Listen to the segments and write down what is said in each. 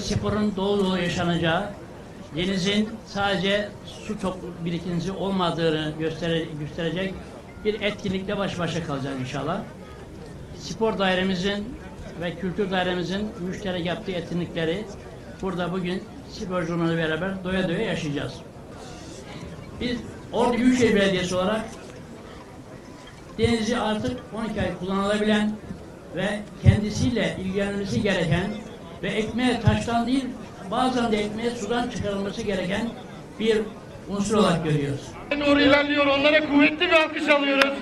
sporun dolu dolu yaşanacağı, denizin sadece su çok birikintisi olmadığını göstere, gösterecek bir etkinlikle baş başa kalacağız inşallah. Spor dairemizin ve kültür dairemizin müşterek yaptığı etkinlikleri burada bugün sporcumuzla beraber doya doya yaşayacağız. Biz Ordu Büyükşehir Belediyesi olarak denizi artık 12 ay kullanılabilen ve kendisiyle ilgilenmesi gereken ve ekmeğe taştan değil bazen de ekmeğe sudan çıkarılması gereken bir unsur olarak görüyoruz. doğru ilerliyor. Onlara kuvvetli bir alkış alıyoruz.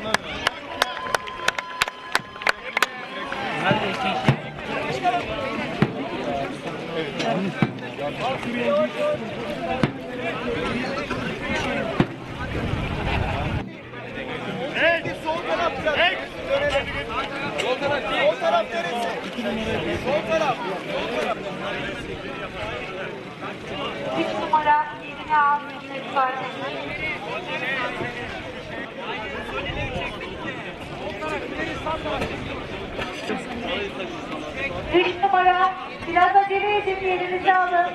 Üç numara yerini almış lütfen. Üç numara biraz acele edin yerinizi alın.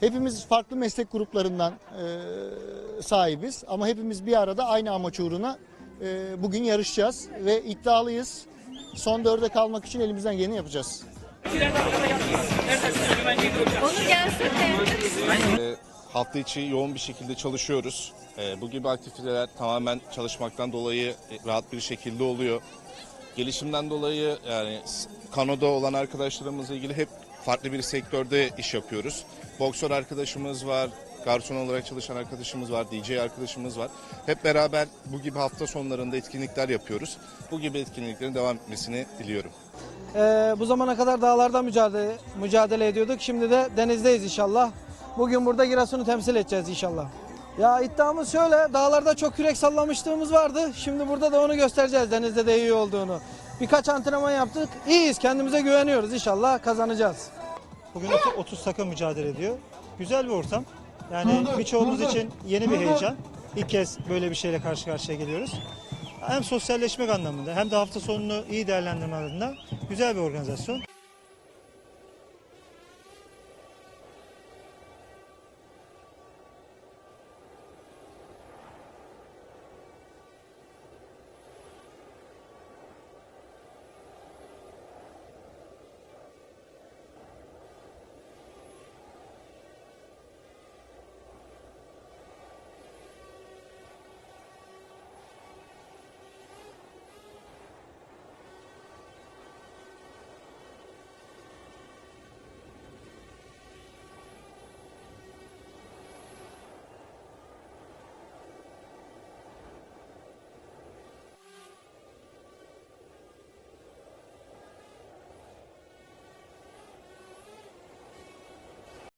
Hepimiz farklı meslek gruplarından e, sahibiz ama hepimiz bir arada aynı amaç uğruna e, bugün yarışacağız ve iddialıyız. Son dörde kalmak için elimizden geleni yapacağız. E, hafta içi yoğun bir şekilde çalışıyoruz. E, bu gibi aktiviteler tamamen çalışmaktan dolayı rahat bir şekilde oluyor. Gelişimden dolayı yani kanoda olan arkadaşlarımızla ilgili hep farklı bir sektörde iş yapıyoruz. Boksör arkadaşımız var, garson olarak çalışan arkadaşımız var, DJ arkadaşımız var. Hep beraber bu gibi hafta sonlarında etkinlikler yapıyoruz. Bu gibi etkinliklerin devam etmesini diliyorum. Ee, bu zamana kadar dağlarda mücadele, mücadele ediyorduk. Şimdi de denizdeyiz inşallah. Bugün burada Giresun'u temsil edeceğiz inşallah. Ya iddiamız şöyle, dağlarda çok kürek sallamışlığımız vardı. Şimdi burada da onu göstereceğiz denizde de iyi olduğunu. Birkaç antrenman yaptık. İyiyiz, kendimize güveniyoruz inşallah kazanacağız. Bugün 30 takım mücadele ediyor. Güzel bir ortam. Yani birçoğumuz için yeni bir heyecan. İlk kez böyle bir şeyle karşı karşıya geliyoruz. Hem sosyalleşmek anlamında hem de hafta sonunu iyi değerlendirme adına güzel bir organizasyon.